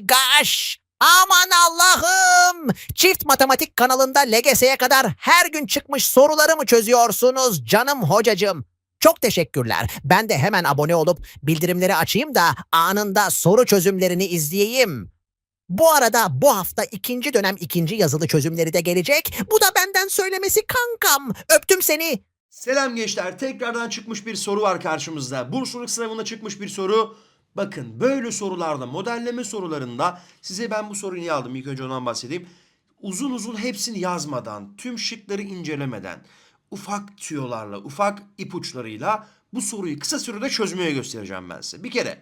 my! Aman Allah'ım! Çift Matematik kanalında LGS'ye kadar her gün çıkmış soruları mı çözüyorsunuz canım hocacığım? Çok teşekkürler. Ben de hemen abone olup bildirimleri açayım da anında soru çözümlerini izleyeyim. Bu arada bu hafta ikinci dönem ikinci yazılı çözümleri de gelecek. Bu da benden söylemesi kankam. Öptüm seni. Selam gençler. Tekrardan çıkmış bir soru var karşımızda. Bursluluk sınavına çıkmış bir soru. Bakın böyle sorularda, modelleme sorularında size ben bu soruyu niye aldım? İlk önce ondan bahsedeyim. Uzun uzun hepsini yazmadan, tüm şıkları incelemeden, ufak tüyolarla, ufak ipuçlarıyla bu soruyu kısa sürede çözmeye göstereceğim ben size. Bir kere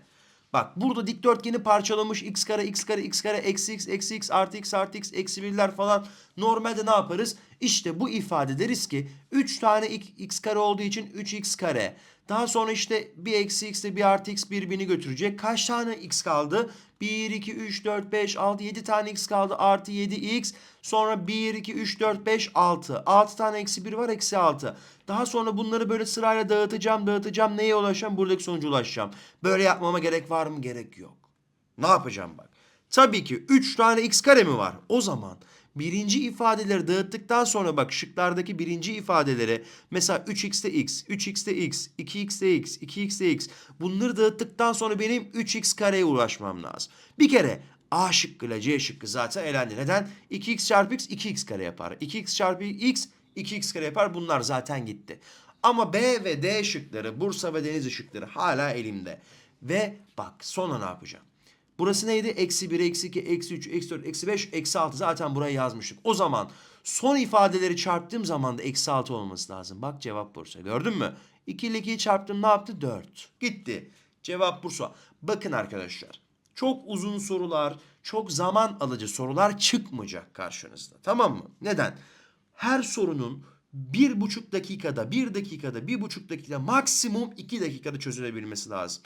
Bak burada dikdörtgeni parçalamış x kare x kare x kare eksi x eksi x artı x artı x eksi birler falan. Normalde ne yaparız? İşte bu ifade deriz ki 3 tane x, kare olduğu için 3x kare. Daha sonra işte bir eksi x ile bir artı x birbirini götürecek. Kaç tane x kaldı? 1, 2, 3, 4, 5, 6, 7 tane x kaldı. Artı 7x. Sonra 1, 2, 3, 4, 5, 6. 6 tane eksi 1 var. Eksi 6. Daha sonra bunları böyle sırayla dağıtacağım, dağıtacağım. Neye ulaşacağım? Buradaki sonuca ulaşacağım. Böyle yapmama gerek var mı? Gerek yok. Ne yapacağım bak? Tabii ki 3 tane x kare mi var? O zaman birinci ifadeleri dağıttıktan sonra bak şıklardaki birinci ifadeleri mesela 3x'te x, 3x'te x, 2x'te x, 2x'te x bunları dağıttıktan sonra benim 3x kareye ulaşmam lazım. Bir kere A şıkkıyla C şıkkı zaten elendi. Neden? 2x çarpı x 2x kare yapar. 2x çarpı x 2x kare yapar. Bunlar zaten gitti. Ama B ve D şıkları, Bursa ve Denizli şıkları hala elimde. Ve bak sonra ne yapacağım? Burası neydi? Eksi 1, eksi 2, eksi 3, eksi 4, eksi 5, eksi 6. Zaten buraya yazmıştık. O zaman son ifadeleri çarptığım zaman da eksi 6 olması lazım. Bak cevap Bursa. Gördün mü? 2 ile 2'yi çarptım ne yaptı? 4. Gitti. Cevap Bursa. Bakın arkadaşlar. Çok uzun sorular, çok zaman alıcı sorular çıkmayacak karşınızda. Tamam mı? Neden? Her sorunun bir buçuk dakikada, bir dakikada, bir buçuk dakikada, maksimum iki dakikada çözülebilmesi lazım.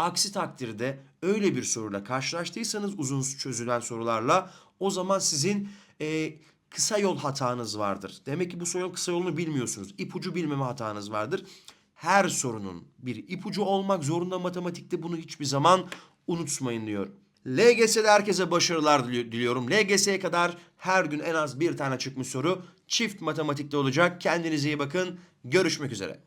Aksi takdirde öyle bir soruyla karşılaştıysanız uzun çözülen sorularla o zaman sizin e, kısa yol hatanız vardır. Demek ki bu soru kısa yolunu bilmiyorsunuz. İpucu bilmeme hatanız vardır. Her sorunun bir ipucu olmak zorunda matematikte bunu hiçbir zaman unutmayın diyorum. LGS'de herkese başarılar dili- diliyorum. LGS'ye kadar her gün en az bir tane çıkmış soru çift matematikte olacak. Kendinize iyi bakın. Görüşmek üzere.